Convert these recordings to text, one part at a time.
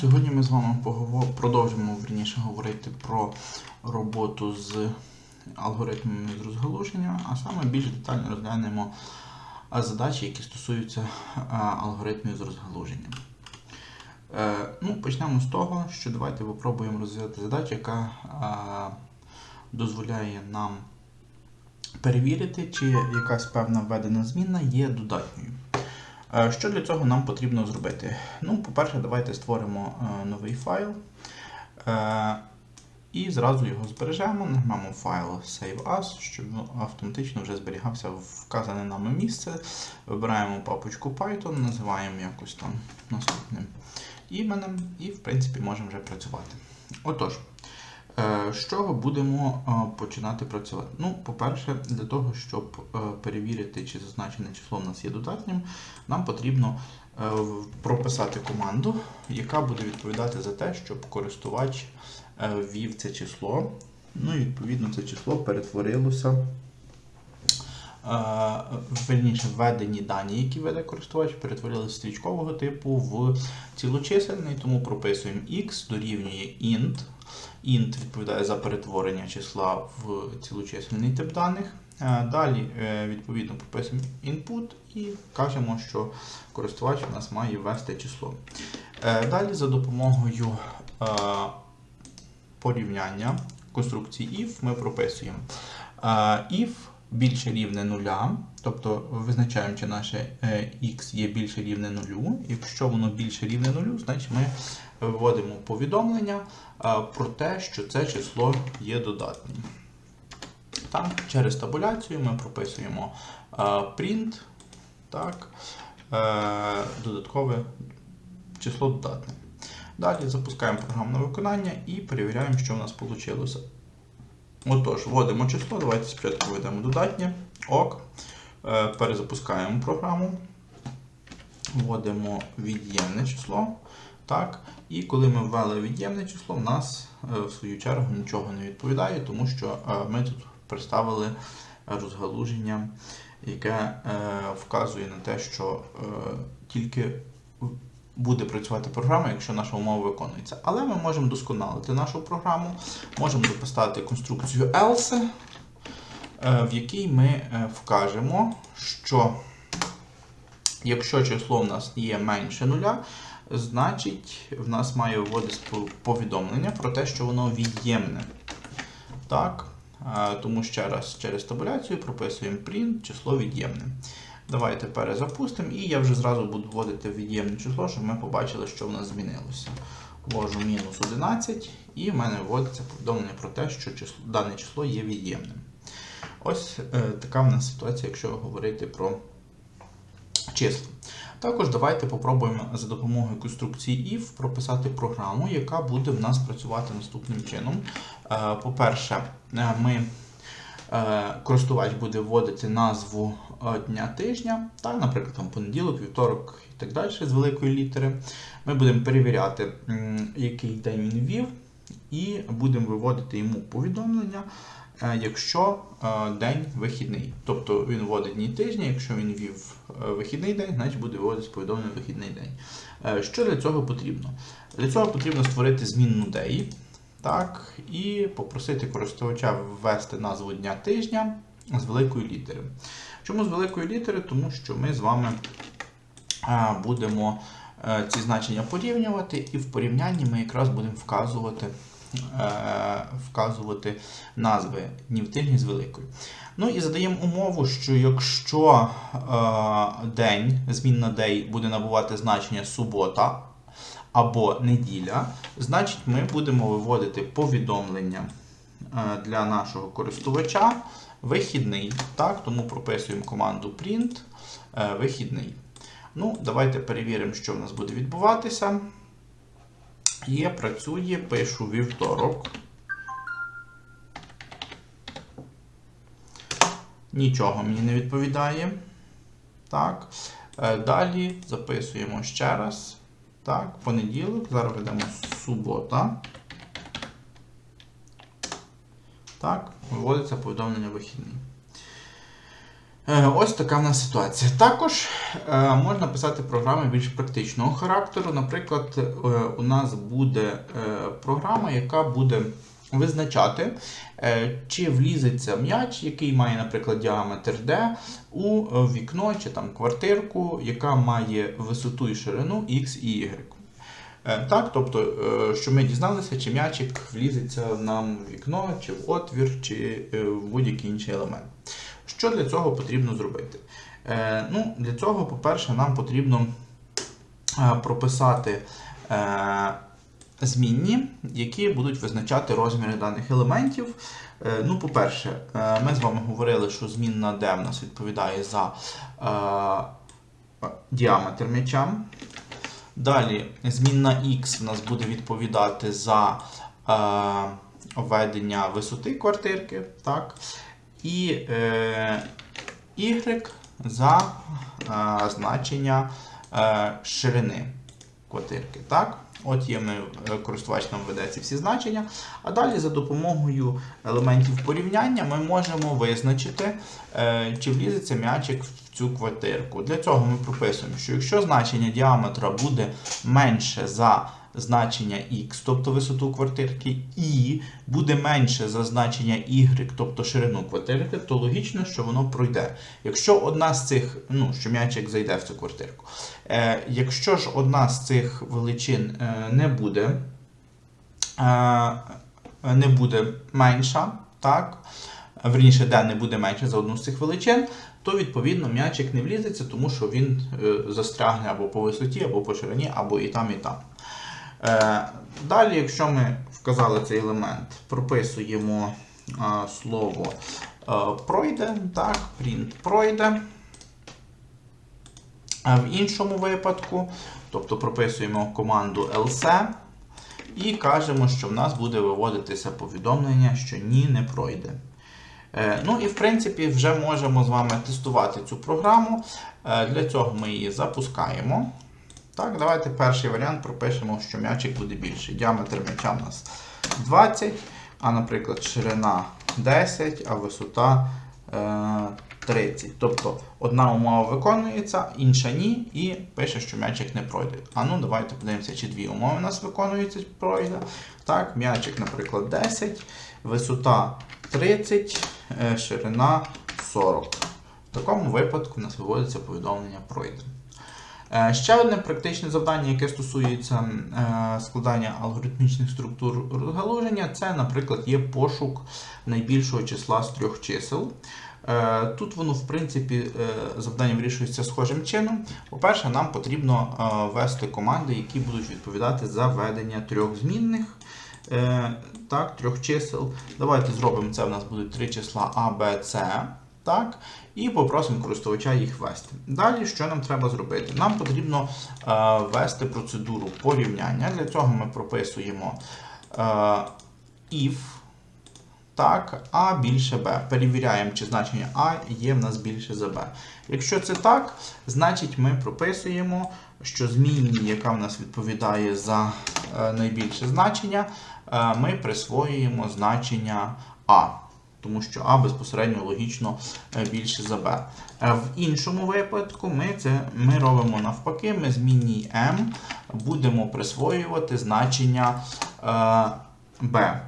Сьогодні ми з вами поговор- продовжимо верніше говорити про роботу з алгоритмами з розгалуження, а саме більш детально розглянемо задачі, які стосуються алгоритмів з розгалуження. Е, ну, почнемо з того, що давайте попробуємо розв'язати задачу, яка дозволяє нам перевірити, чи якась певна введена змінна є додатньою. Що для цього нам потрібно зробити? Ну, по-перше, давайте створимо е, новий файл е, і зразу його збережемо. Нажмемо файл Save As, щоб автоматично вже зберігався вказане нами місце. Вибираємо папочку Python, називаємо якось там наступним іменем, і, в принципі, можемо вже працювати. Отож. Е, З чого будемо е, починати працювати? Ну, по-перше, для того, щоб е, перевірити, чи зазначене число в нас є додатнім, нам потрібно прописати команду, яка буде відповідати за те, щоб користувач ввів це число. Ну і відповідно це число перетворилося. Верніше, введені дані, які веде користувач, перетворилися з стрічкового типу в цілочисельний, тому прописуємо x дорівнює int. int відповідає за перетворення числа в цілочисельний тип даних. Е, Далі, е, відповідно, прописуємо input і кажемо, що користувач у нас має ввести число. Е, Далі за допомогою порівняння конструкції if ми прописуємо if більше рівне нуля, тобто визначаємо, чи наше е, x є більше рівне нулю. Якщо воно більше рівне нулю, значить ми вводимо повідомлення е, про те, що це число є додатнім. Так, через табуляцію ми прописуємо е, print, так, е, додаткове число додатне. Далі запускаємо програмне виконання і перевіряємо, що в нас вийшло. Отож, вводимо число, давайте спочатку введемо додатнє, ок, Е, перезапускаємо програму, вводимо від'ємне число. Так, і коли ми ввели від'ємне число, в нас е, в свою чергу нічого не відповідає, тому що е, ми тут представили розгалуження, яке вказує на те, що тільки буде працювати програма, якщо наша умова виконується. Але ми можемо досконалити нашу програму, можемо записати конструкцію else, е, в якій ми е, вкажемо, що якщо число в нас є менше нуля, значить в нас має вводитися повідомлення про те, що воно від'ємне. Так, е, тому ще раз через табуляцію прописуємо print число від'ємне. Давайте перезапустимо, і я вже зразу буду вводити від'ємне число, щоб ми побачили, що в нас змінилося. Ввожу мінус 11, і в мене вводиться повідомлення про те, що число, дане число є від'ємним. Ось е, така в нас ситуація, якщо говорити про числа. Також давайте попробуємо за допомогою конструкції if прописати програму, яка буде в нас працювати наступним чином. Е, По-перше, е, ми користувач буде вводити назву е, дня тижня, так, наприклад, там понеділок, вівторок і так далі з великої літери. Ми будемо перевіряти, який день він ввів, і будемо виводити йому повідомлення, е, якщо е, день вихідний. Тобто він вводить дні тижня, якщо він ввів е, вихідний день, значить буде виводити повідомлення вихідний день. Е, Що для цього потрібно? Для цього потрібно створити змінну day, так, і попросити користувача ввести назву дня тижня з великої літери. Чому з великої літери? Тому що ми з вами е, будемо е, ці значення порівнювати, і в порівнянні ми якраз будемо вказувати, е, вказувати назви днів тижня з великої. Ну і задаємо умову, що якщо день, змінна день буде набувати значення субота або неділя, значить ми будемо виводити повідомлення е, для нашого користувача вихідний. Так, тому прописуємо команду print е, вихідний. Ну, давайте перевіримо, що в нас буде відбуватися. Є, працює, пишу вівторок. Нічого мені не відповідає. Так. Е, Далі записуємо ще раз. Так, понеділок. Зараз ведемо субота. Так, виводиться повідомлення вихідний. Е, Ось така в нас ситуація. Також е, можна писати програми більш практичного характеру. Наприклад, е, у нас буде програма, яка буде визначати, е, чи влізеться м'яч, який має, наприклад, діаметр D, у е, вікно чи там квартирку, яка має висоту і ширину X і Y. Е, Так, тобто, що ми дізналися, чи м'ячик влізеться нам в вікно, чи в отвір, чи в будь-який інший елемент. Що для цього потрібно зробити? Ну, Для цього, по-перше, нам потрібно прописати змінні, які будуть визначати розміри даних елементів. Е, ну, по-перше, е, ми з вами говорили, що змінна D в нас відповідає за е, діаметр м'яча. Далі змінна X в нас буде відповідати за е, введення висоти квартирки. Так? І е, Y за е, значення е, ширини квартирки. Так? От є ми, е, користувач нам введе ці всі значення. А далі за допомогою елементів порівняння ми можемо визначити, е, чи влізеться м'ячик в цю квартирку. Для цього ми прописуємо, що якщо значення діаметра буде менше за значення x, тобто висоту квартирки, і буде менше за значення y, тобто ширину квартирки, то логічно, що воно пройде. Якщо одна з цих, ну, що м'ячик зайде в цю квартирку. Е, якщо ж одна з цих величин е, не буде, е, не буде менша, так, верніше, де не буде менше за одну з цих величин, то відповідно м'ячик не влізеться, тому що він е, застрягне або по висоті, або по ширині, або і там, і там. Е, Далі, якщо ми вказали цей елемент, прописуємо е, слово е, пройде, так, print пройде. А в іншому випадку, тобто прописуємо команду else і кажемо, що в нас буде виводитися повідомлення, що ні, не пройде. Ну і в принципі вже можемо з вами тестувати цю програму. Для цього ми її запускаємо. Так, давайте перший варіант пропишемо, що м'ячик буде більший. Діаметр м'яча у нас 20, а, наприклад, ширина 10, а висота е, 30. Тобто одна умова виконується, інша ні, і пише, що м'ячик не пройде. А ну давайте подивимося, чи дві умови у нас виконуються, пройде. Так, м'ячик, наприклад, 10, висота 30, е, ширина 40. В такому випадку у нас виводиться повідомлення пройде. Е, Ще одне практичне завдання, яке стосується е, складання алгоритмічних структур розгалуження, це, наприклад, є пошук найбільшого числа з трьох чисел. Е, Тут воно, в принципі, завдання вирішується схожим чином. По-перше, нам потрібно ввести команди, які будуть відповідати за введення трьох змінних. Так, трьох чисел. Давайте зробимо це. У нас будуть три числа А, Б, С. Так, і попросимо користувача їх ввести. Далі, що нам треба зробити? Нам потрібно е, ввести процедуру порівняння. Для цього ми прописуємо е, if так, А більше Б. Перевіряємо, чи значення А є в нас більше за Б. Якщо це так, значить ми прописуємо, що змінній, яка в нас відповідає за е, найбільше значення, е, ми присвоюємо значення А тому що А безпосередньо логічно е, більше за Б. Е, В іншому випадку ми це ми робимо навпаки, ми змінній m будемо присвоювати значення е, B.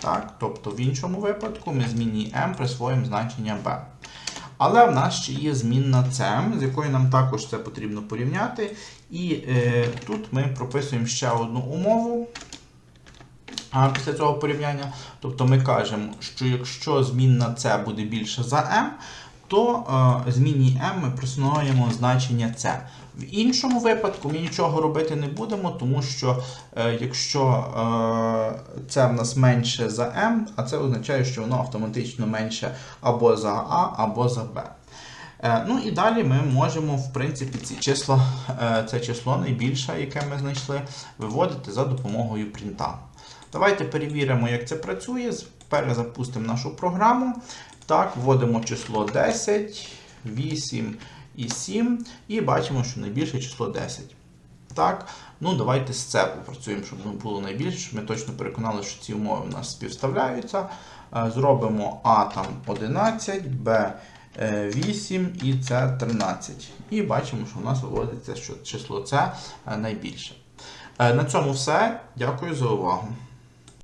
Так, Тобто в іншому випадку ми змінній m присвоїмо значення B. Але в нас ще є змінна C, з якою нам також це потрібно порівняти. І е, тут ми прописуємо ще одну умову. А після цього порівняння, тобто ми кажемо, що якщо змінна c буде більше за m, то е, змінній m ми присвоюємо значення c. В іншому випадку ми нічого робити не будемо, тому що е, якщо е, це в нас менше за m, а це означає, що воно автоматично менше або за a, або за b. Е, Ну і далі ми можемо, в принципі, ці числа, е, це число найбільше, яке ми знайшли, виводити за допомогою принта. Давайте перевіримо, як це працює. Перезапустимо нашу програму. Так, вводимо число 10, 8 і 7. І бачимо, що найбільше число 10. Так, ну давайте з це попрацюємо, щоб було найбільше, щоб ми точно переконали, що ці умови у нас співставляються. Е, Зробимо А там 11, Б е, 8 і це 13. І бачимо, що у нас виводиться, що число це е, найбільше. Е, На цьому все. Дякую за увагу.